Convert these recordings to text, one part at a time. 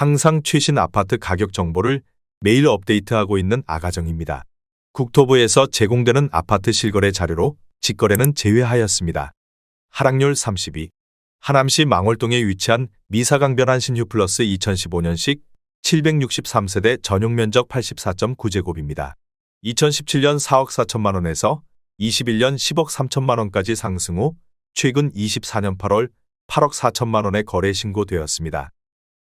항상 최신 아파트 가격 정보를 매일 업데이트하고 있는 아가정입니다. 국토부에서 제공되는 아파트 실거래 자료로 직거래는 제외하였습니다. 하락률 32. 하남시 망월동에 위치한 미사강변 신휴 플러스 2015년식 763세대 전용 면적 84.9제곱입니다. 2017년 4억 4천만 원에서 21년 10억 3천만 원까지 상승 후 최근 24년 8월 8억 4천만 원에 거래 신고되었습니다.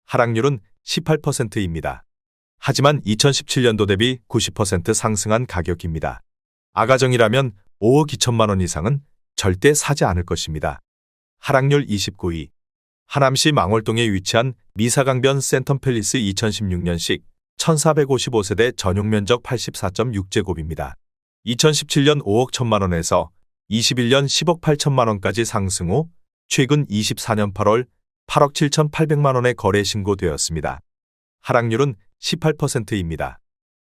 하락률은 18%입니다. 하지만 2017년도 대비 90% 상승한 가격입니다. 아가정이라면 5억 2천만 원 이상은 절대 사지 않을 것입니다. 하락률 29위. 하남시 망월동에 위치한 미사강변 센텀팰리스 2016년식 1455세대 전용 면적 84.6제곱입니다. 2017년 5억 1천만 원에서 21년 10억 8천만 원까지 상승 후 최근 24년 8월 8억 7천8백만 원에 거래 신고되었습니다. 하락률은 18%입니다.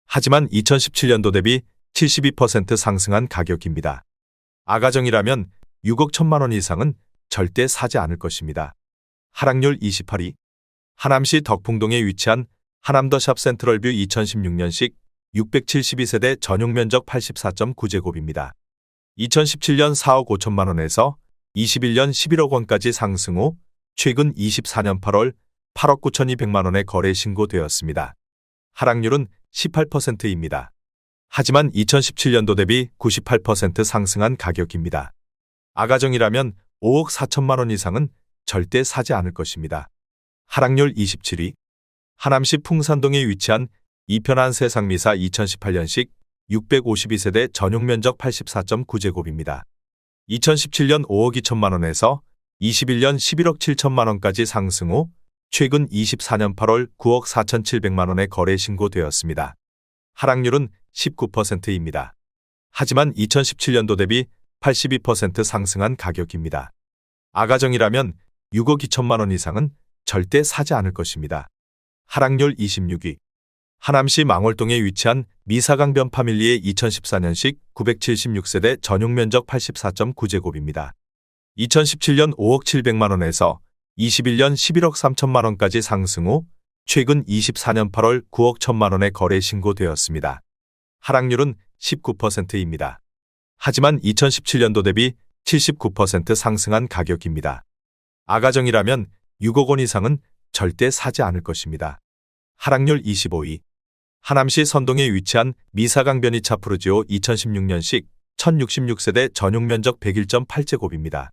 하지만 2017년도 대비 72% 상승한 가격입니다. 아가정이라면 6억 1천만 원 이상은 절대 사지 않을 것입니다. 하락률 28위. 하남시 덕풍동에 위치한 하남더샵 센트럴뷰 2016년식 672세대 전용 면적 84.9제곱입니다. 2017년 4억 5천만 원에서 21년 11억 원까지 상승 후 최근 24년 8월 8억 9,200만 원에 거래 신고되었습니다. 하락률은 18%입니다. 하지만 2017년도 대비 98% 상승한 가격입니다. 아가정이라면 5억 4천만 원 이상은 절대 사지 않을 것입니다. 하락률 27위. 하남시 풍산동에 위치한 이편한 세상미사 2018년식 652세대 전용 면적 84.9제곱입니다. 2017년 5억 2천만 원에서 21년 11억 7천만 원까지 상승 후 최근 24년 8월 9억 4천7백만 원에 거래 신고되었습니다. 하락률은 19%입니다. 하지만 2017년도 대비 82% 상승한 가격입니다. 아가정이라면 6억 2천만 원 이상은 절대 사지 않을 것입니다. 하락률 26위. 하남시 망월동에 위치한 미사강변 파밀리의 2014년식 976세대 전용 면적 84.9제곱입니다. 2017년 5억 7백만 원에서 21년 11억 3천만 원까지 상승 후 최근 24년 8월 9억 1천만 원에 거래 신고되었습니다. 하락률은 19%입니다. 하지만 2017년도 대비 79% 상승한 가격입니다. 아가정이라면 6억 원 이상은 절대 사지 않을 것입니다. 하락률 25위. 하남시 선동에 위치한 미사강변이 차프르지오 2016년식 1066세대 전용 면적 101.8제곱입니다.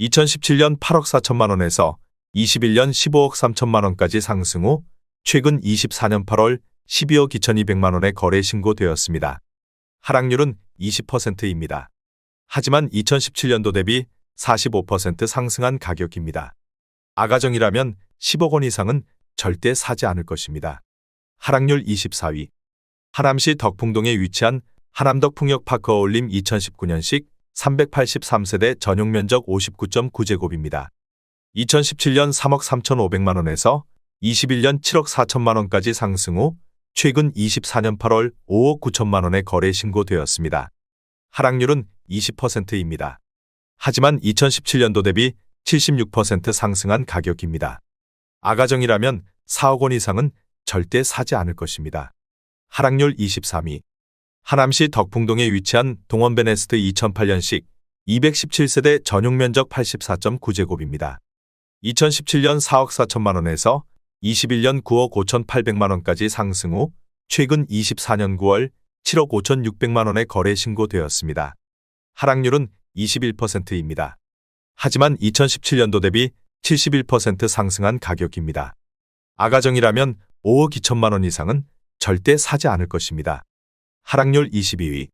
2017년 8억 4천만 원에서 21년 15억 3천만 원까지 상승 후 최근 24년 8월 12억 2,200만 원에 거래 신고되었습니다. 하락률은 20%입니다. 하지만 2017년도 대비 45% 상승한 가격입니다. 아가정이라면 10억 원 이상은 절대 사지 않을 것입니다. 하락률 24위. 하남시 덕풍동에 위치한 하남덕풍역 파크 어울림 2019년식 383세대 전용 면적 59.9제곱입니다. 2017년 3억 3,500만 원에서 21년 7억 4천만 원까지 상승 후 최근 24년 8월 5억 9천만 원에 거래 신고되었습니다. 하락률은 20%입니다. 하지만 2017년도 대비 76% 상승한 가격입니다. 아가정이라면 4억 원 이상은 절대 사지 않을 것입니다. 하락률 23위. 하남시 덕풍동에 위치한 동원베네스트 2008년식 217세대 전용 면적 84.9제곱입니다. 2017년 4억 4천만 원에서 21년 9억 5천8백만 원까지 상승 후 최근 24년 9월 7억 5천 6백만 원에 거래 신고되었습니다. 하락률은 21%입니다. 하지만 2017년도 대비 71% 상승한 가격입니다. 아가정이라면 5억 2천만 원 이상은 절대 사지 않을 것입니다. 하락률 22위.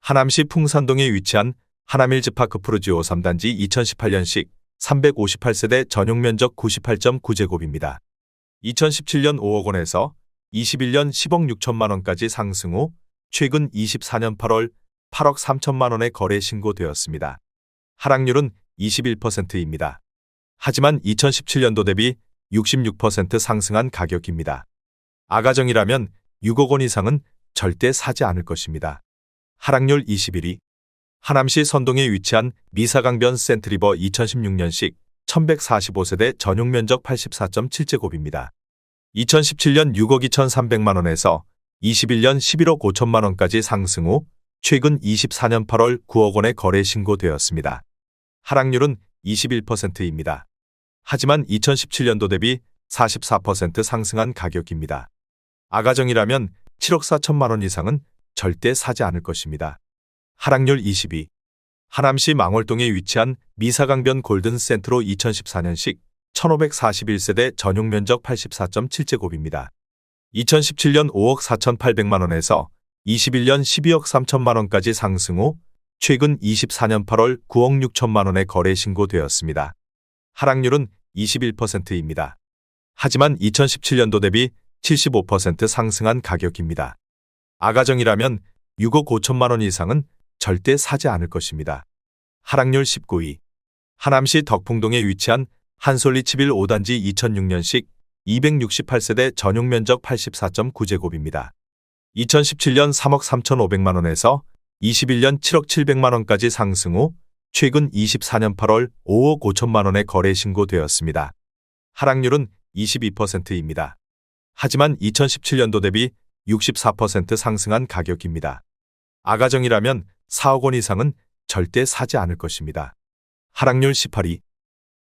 하남시 풍산동에 위치한 하남일즈파크 프루지오 3단지 2018년식 358세대 전용 면적 98.9제곱입니다. 2017년 5억 원에서 21년 10억 6천만 원까지 상승 후 최근 24년 8월 8억 3천만 원에 거래 신고되었습니다. 하락률은 21%입니다. 하지만 2017년도 대비 66% 상승한 가격입니다. 아가정이라면 6억 원 이상은 절대 사지 않을 것입니다. 하락률 21위. 하남시 선동에 위치한 미사강변 센트리버 2016년식 1145세대 전용 면적 84.7제곱입니다. 2017년 6억 2,300만 원에서 21년 11억 5천만 원까지 상승 후 최근 24년 8월 9억 원의 거래 신고되었습니다. 하락률은 21%입니다. 하지만 2017년도 대비 44% 상승한 가격입니다. 아가정이라면 7억 4천만 원 이상은 절대 사지 않을 것입니다. 하락률 22. 하남시 망월동에 위치한 미사강변 골든센트로 2014년식 1541세대 전용 면적 84.7제곱입니다. 2017년 5억 4,800만 원에서 21년 12억 3천만 원까지 상승 후 최근 24년 8월 9억 6천만 원에 거래 신고되었습니다. 하락률은 21%입니다. 하지만 2017년도 대비 75% 상승한 가격입니다. 아가정이라면 6억 5천만 원 이상은 절대 사지 않을 것입니다. 하락률 19위. 하남시 덕풍동에 위치한 한솔리 7일 5단지 2006년식 268세대 전용 면적 84.9제곱입니다. 2017년 3억 3,500만 원에서 21년 7억 700만 원까지 상승 후 최근 24년 8월 5억 5천만 원에 거래 신고되었습니다. 하락률은 22%입니다. 하지만 2017년도 대비 64% 상승한 가격입니다. 아가정이라면 4억 원 이상은 절대 사지 않을 것입니다. 하락률 18위.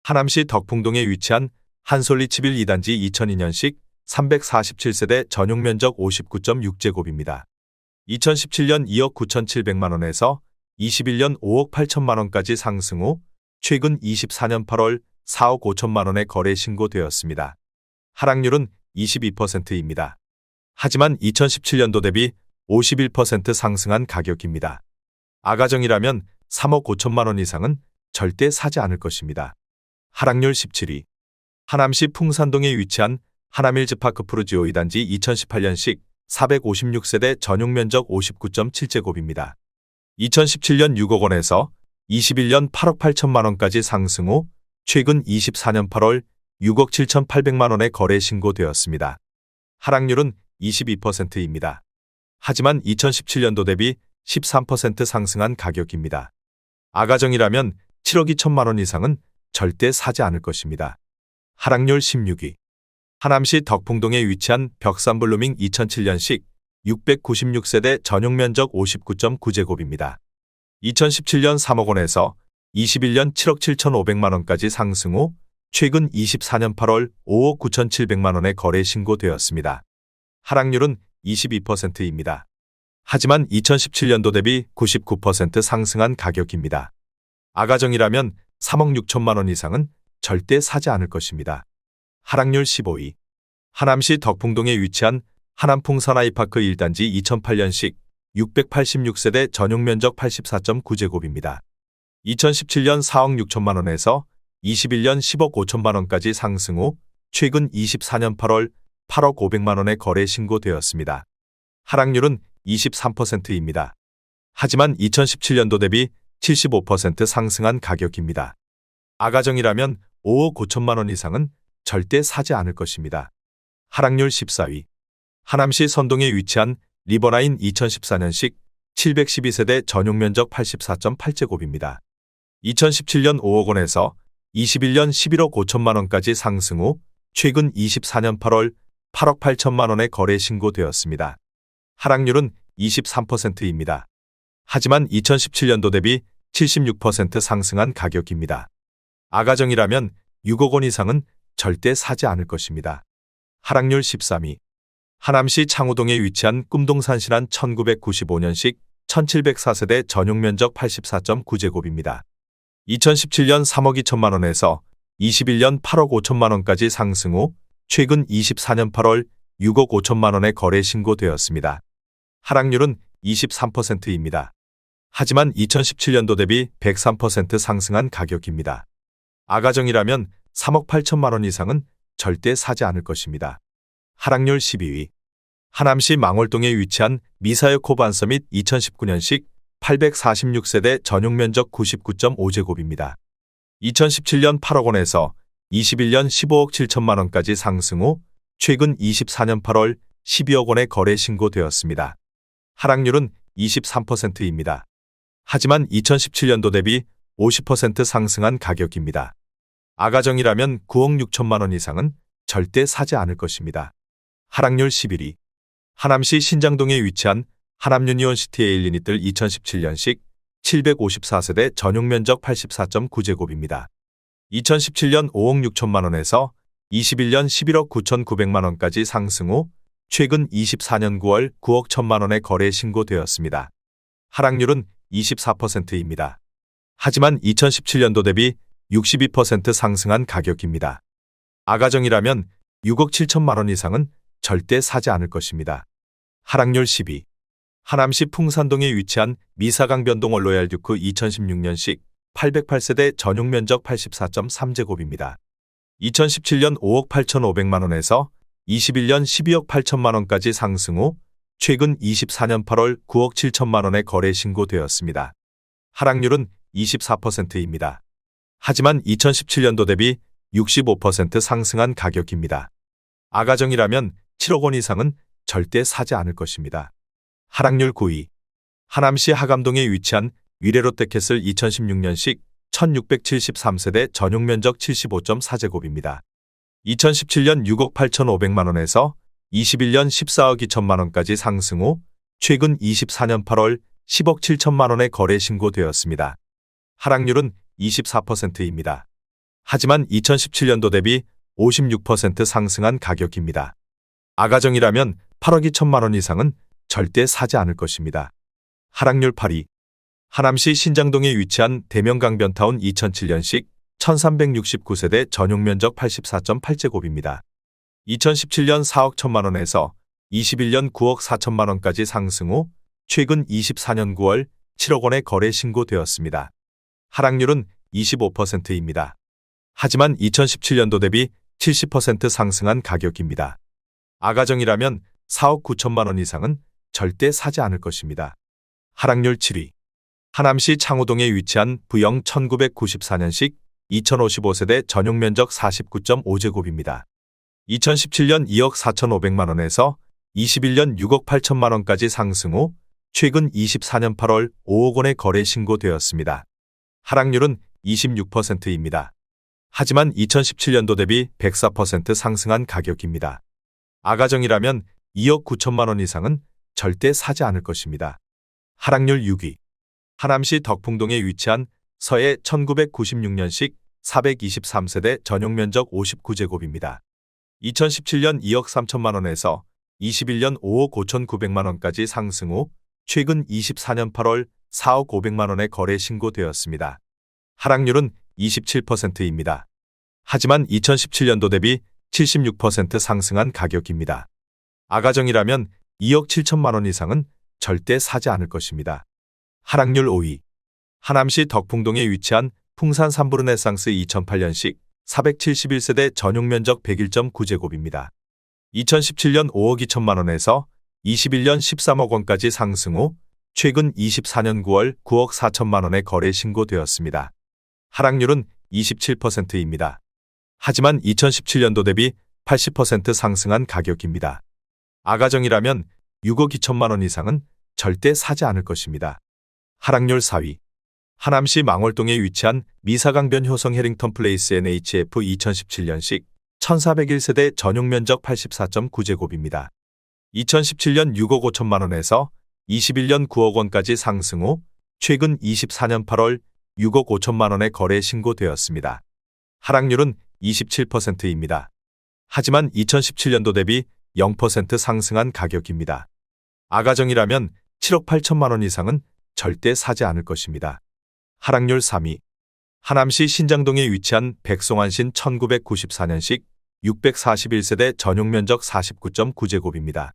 하남시 덕풍동에 위치한 한솔리 7일 2단지 2002년식 347세대 전용 면적 59.6제곱입니다. 2017년 2억 9,700만 원에서 21년 5억 8천만 원까지 상승 후 최근 24년 8월 4억 5천만 원에 거래 신고되었습니다. 하락률은 22%입니다. 하지만 2017년도 대비 51% 상승한 가격입니다. 아가정이라면 3억 5천만 원 이상은 절대 사지 않을 것입니다. 하락률 17위. 하남시 풍산동에 위치한 하남일즈파크 프루지오 2단지 2018년식 456세대 전용 면적 59.7제곱입니다. 2017년 6억 원에서 21년 8억 8천만 원까지 상승 후 최근 24년 8월 6억 7천8백만 원에 거래 신고되었습니다. 하락률은 22%입니다. 하지만 2017년도 대비 13% 상승한 가격입니다. 아가정이라면 7억 2천만 원 이상은 절대 사지 않을 것입니다. 하락률 16위. 하남시 덕풍동에 위치한 벽산블루밍 2007년식 696세대 전용 면적 59.9제곱입니다. 2017년 3억 원에서 21년 7억 7천5백만 원까지 상승 후 최근 24년 8월 5억 9천7백만 원에 거래 신고되었습니다. 하락률은 22%입니다. 하지만 2017년도 대비 99% 상승한 가격입니다. 아가정이라면 3억 6천만 원 이상은 절대 사지 않을 것입니다. 하락률 15위. 하남시 덕풍동에 위치한 하남풍 선아이파크 1단지 2008년식 686세대 전용 면적 84.9제곱입니다. 2017년 4억 6천만 원에서 21년 10억 5천만 원까지 상승 후 최근 24년 8월 8억 5백만 원에 거래 신고되었습니다. 하락률은 23%입니다. 하지만 2017년도 대비 75% 상승한 가격입니다. 아가정이라면 5억 5천만 원 이상은 절대 사지 않을 것입니다. 하락률 14위. 하남시 선동에 위치한 리버라인 2014년식 712세대 전용 면적 84.8제곱입니다. 2017년 5억 원에서 21년 11억 5천만 원까지 상승 후 최근 24년 8월 8억 8천만 원에 거래 신고되었습니다. 하락률은 23%입니다. 하지만 2017년도 대비 76% 상승한 가격입니다. 아가정이라면 6억 원 이상은 절대 사지 않을 것입니다. 하락률 13위. 하남시 창우동에 위치한 꿈동산실한 1995년식 1704세대 전용 면적 84.9제곱입니다. 2017년 3억 2천만 원에서 21년 8억 5천만 원까지 상승 후 최근 24년 8월 6억 5천만 원에 거래 신고되었습니다. 하락률은 23%입니다. 하지만 2017년도 대비 103% 상승한 가격입니다. 아가정이라면 3억 8천만 원 이상은 절대 사지 않을 것입니다. 하락률 12위. 하남시 망월동에 위치한 미사여 코반서밋 2019년식 846세대 전용 면적 99.5제곱입니다. 2017년 8억 원에서 21년 15억 7천만 원까지 상승 후 최근 24년 8월 12억 원에 거래 신고되었습니다. 하락률은 23%입니다. 하지만 2017년도 대비 50% 상승한 가격입니다. 아가정이라면 9억 6천만 원 이상은 절대 사지 않을 것입니다. 하락률 11위. 하남시 신장동에 위치한 하남 유니온시티 에일리니뜰 2017년식 754세대 전용 면적 84.9제곱입니다. 2017년 5억 6천만 원에서 21년 11억 9,900만 원까지 상승 후 최근 24년 9월 9억 1천만 원의 거래 신고되었습니다. 하락률은 24%입니다. 하지만 2017년도 대비 62% 상승한 가격입니다. 아가정이라면 6억 7천만 원 이상은 절대 사지 않을 것입니다. 하락률 12. 하남시 풍산동에 위치한 미사강 변동 원 로얄 듀크 2016년식 808세대 전용 면적 84.3제곱입니다. 2017년 5억 8,500만 원에서 21년 12억 8천만 원까지 상승 후 최근 24년 8월 9억 7천만 원의 거래 신고되었습니다. 하락률은 24%입니다. 하지만 2017년도 대비 65% 상승한 가격입니다. 아가정이라면 7억 원 이상은 절대 사지 않을 것입니다. 하락률 9위. 하남시 하감동에 위치한 위례롯데캐슬 2016년식 1673세대 전용 면적 75.4제곱입니다. 2017년 6억 8,500만 원에서 21년 14억 2천만 원까지 상승 후 최근 24년 8월 10억 7천만 원의 거래 신고되었습니다. 하락률은 24%입니다. 하지만 2017년도 대비 56% 상승한 가격입니다. 아가정이라면 8억 2천만 원 이상은 절대 사지 않을 것입니다. 하락률 8위. 하남시 신장동에 위치한 대명강변타운 2007년식 1369세대 전용 면적 84.8제곱입니다. 2017년 4억 1천만 원에서 21년 9억 4천만 원까지 상승 후 최근 24년 9월 7억 원의 거래 신고되었습니다. 하락률은 25%입니다. 하지만 2017년도 대비 70% 상승한 가격입니다. 아가정이라면 4억 9천만 원 이상은 절대 사지 않을 것입니다. 하락률 7위. 하남시 창호동에 위치한 부영 1994년식 2055세대 전용 면적 49.5제곱입니다. 2017년 2억 4,500만 원에서 21년 6억 8천만 원까지 상승 후 최근 24년 8월 5억 원의 거래 신고되었습니다. 하락률은 26%입니다. 하지만 2017년도 대비 104% 상승한 가격입니다. 아가정이라면 2억 9천만 원 이상은 절대 사지 않을 것입니다. 하락률 6위. 하남시 덕풍동에 위치한 서해 1996년식 423세대 전용 면적 59제곱입니다. 2017년 2억 3천만 원에서 21년 5억 5천9백만 원까지 상승 후 최근 24년 8월 4억 5백만 원의 거래 신고되었습니다. 하락률은 27%입니다. 하지만 2017년도 대비 76% 상승한 가격입니다. 아가정이라면 2억 7천만 원 이상은 절대 사지 않을 것입니다. 하락률 5위. 하남시 덕풍동에 위치한 풍산 삼부르네상스 2008년식 471세대 전용 면적 101.9제곱입니다. 2017년 5억 2천만 원에서 21년 13억 원까지 상승 후 최근 24년 9월 9억 4천만 원의 거래 신고되었습니다. 하락률은 27%입니다. 하지만 2017년도 대비 80% 상승한 가격입니다. 아가정이라면 6억 2천만 원 이상은 절대 사지 않을 것입니다. 하락률 4위. 하남시 망월동에 위치한 미사강변 효성 해링턴 플레이스 NHF 2017년식 1401세대 전용 면적 84.9제곱입니다. 2017년 6억 5천만 원에서 21년 9억 원까지 상승 후 최근 24년 8월 6억 5천만 원의 거래 신고되었습니다. 하락률은 27%입니다. 하지만 2017년도 대비 0% 상승한 가격입니다. 아가정이라면 7억 8천만 원 이상은 절대 사지 않을 것입니다. 하락률 3위. 하남시 신장동에 위치한 백송안신 1994년식 641세대 전용 면적 49.9제곱입니다.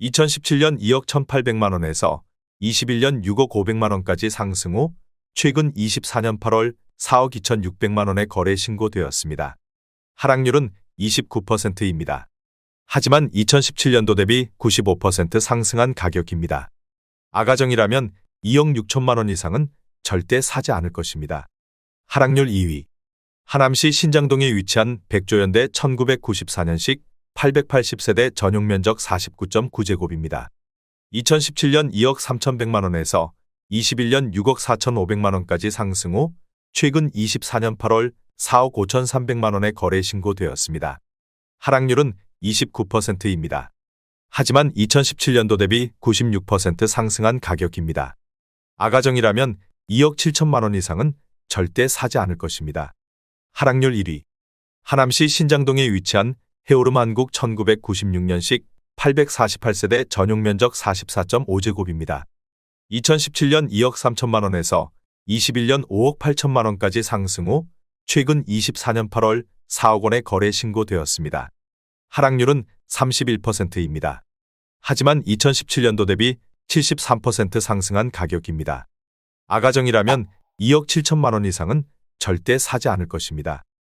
2017년 2억 1,800만 원에서 21년 6억 500만 원까지 상승 후 최근 24년 8월 4억 2,600만 원의 거래 신고되었습니다. 하락률은 29%입니다. 하지만 2017년도 대비 95% 상승한 가격입니다. 아가정이라면 2억 6천만 원 이상은 절대 사지 않을 것입니다. 하락률 2위. 하남시 신장동에 위치한 백조연대 1994년식 880세대 전용 면적 49.9제곱입니다. 2017년 2억 3,100만 원에서 21년 6억 4,500만 원까지 상승 후 최근 24년 8월 4억 5,300만 원의 거래 신고되었습니다. 하락률은 29%입니다. 하지만 2017년도 대비 96% 상승한 가격입니다. 아가정이라면 2억 7천만 원 이상은 절대 사지 않을 것입니다. 하락률 1위. 하남시 신장동에 위치한 해오름 한국 1996년식 848세대 전용 면적 44.5제곱입니다. 2017년 2억 3천만 원에서 21년 5억 8천만 원까지 상승 후 최근 24년 8월 4억 원의 거래 신고되었습니다. 하락률은 31%입니다. 하지만 2017년도 대비 73% 상승한 가격입니다. 아가정이라면 2억 7천만 원 이상은 절대 사지 않을 것입니다.